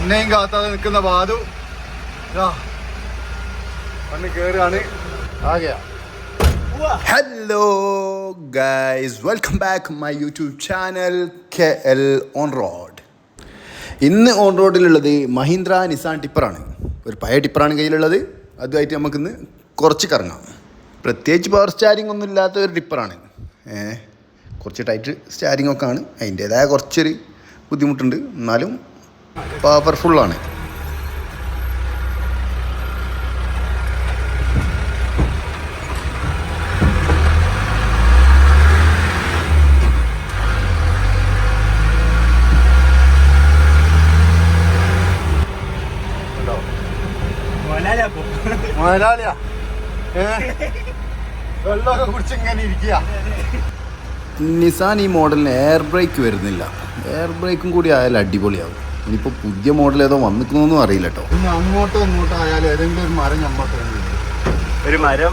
എന്നെയും കാത്താതെ നിൽക്കുന്ന ബാധു വന്ന് കേറുകയാണ്. ആകെയാ. Hello guys welcome back my YouTube channel K L on road ഇന്ന് ഓൺ റോഡിലുള്ളത് മഹീന്ദ്ര നിസാൻ ടിപ്പറാണ് ഒരു പഴയ ടിപ്പറാണ് കയ്യിലുള്ളത്. അതുമായിട്ട് നമുക്കിന്ന് കുറച്ച് കറങ്ങാം. പ്രത്യേകിച്ച് പവർ സ്റ്റാരിംഗ് ഒന്നും ഇല്ലാത്ത ഒരു ടിപ്പറാണ് ഏഹ് കുറച്ച് ടൈറ്റ് സ്റ്റാരിംഗ് ഒക്കെ ആണ്. അതിന്റേതായ കുറച്ചൊരു ബുദ്ധിമുട്ടുണ്ട്. എന്നാലും പവർഫുള്ളാണ് മുതലാളിയാ. വെള്ളമൊക്കെ ഇരിക്കുക നിസാൻ ഈ മോഡലിന് എയർ ബ്രേക്ക് വരുന്നില്ല. എയർ ബ്രേക്കും കൂടി ആയാൽ അടിപൊളിയാവും. ഇനിയിപ്പോൾ പുതിയ മോഡൽ ഏതോ വന്നിക്കുന്നൊന്നും അറിയില്ല കേട്ടോ. അങ്ങോട്ടോ ഇങ്ങോട്ടോ ആയാലും ഏതെങ്കിലും ഒരു മരം ഞമ്മക്ക് ഒരു മരം.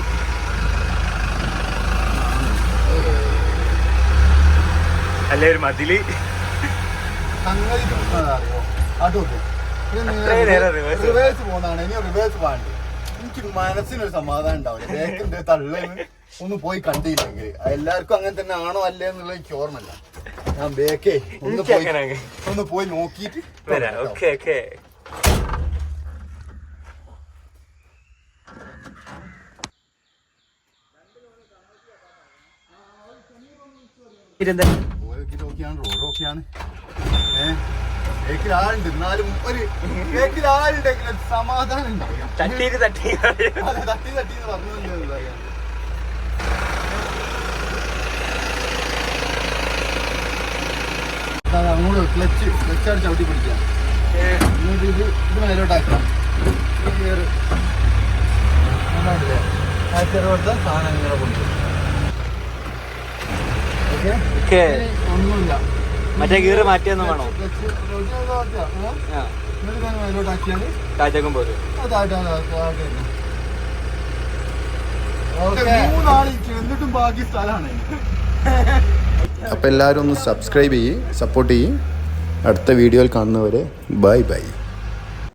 അല്ലെ ഒരു മതിൽ. സംഗതി അറിയോ റിവേഴ്സ് പോകുന്നതാണ്. ഇനി റിവേഴ്സ് എനിക്ക് മനസ്സിനൊരു സമാധാനം ഉണ്ടാവില്ല. ബേക്കിന്റെ തള്ളേന്ന് ഒന്ന് പോയി കണ്ടില്ലെങ്കിൽ എല്ലാവർക്കും അങ്ങനെ തന്നെ ആണോ അല്ലേ എന്നുള്ള എനിക്ക് ഓർമ്മയില്ല. ഞാൻ ബേക്കേ. ഒന്ന് പോയി. ഒന്ന് പോയി നോക്കിയിട്ട് വരാം. Okay okay. സമാധാനം തട്ടി തട്ടി തട്ടി പറഞ്ഞു അങ്ങോട്ട് ക്ലച്ച് ക്ലച്ച് അടിച്ച് ചവിട്ടി പിടിക്കാം എന്നിട്ട് ഇത് ഇത് മേലോട്ടാക്കാം ഈ ഗിയറ് കണ്ടില്ലേ? ആ ചെറുപടുത്ത സാധനം ഇങ്ങനെ കൊണ്ടുപോകും ഓക്കെ? ഓക്കെ. ഒന്നുമില്ല. മറ്റേ ഗീറ് മാറ്റിയൊന്നും വേണോ? കാറ്റക്കും പോരും. മൂന്നാളിരിക്കും എന്നിട്ടും ബാക്കി സ്ഥലമാണ്. അപ്പോൾ എല്ലാവരും ഒന്ന് സബ്സ്ക്രൈബ് ചെയ്യ് സപ്പോർട്ട് ചെയ്യ്. അടുത്ത വീഡിയോയിൽ കാണുന്നവരെ ബൈ ബൈ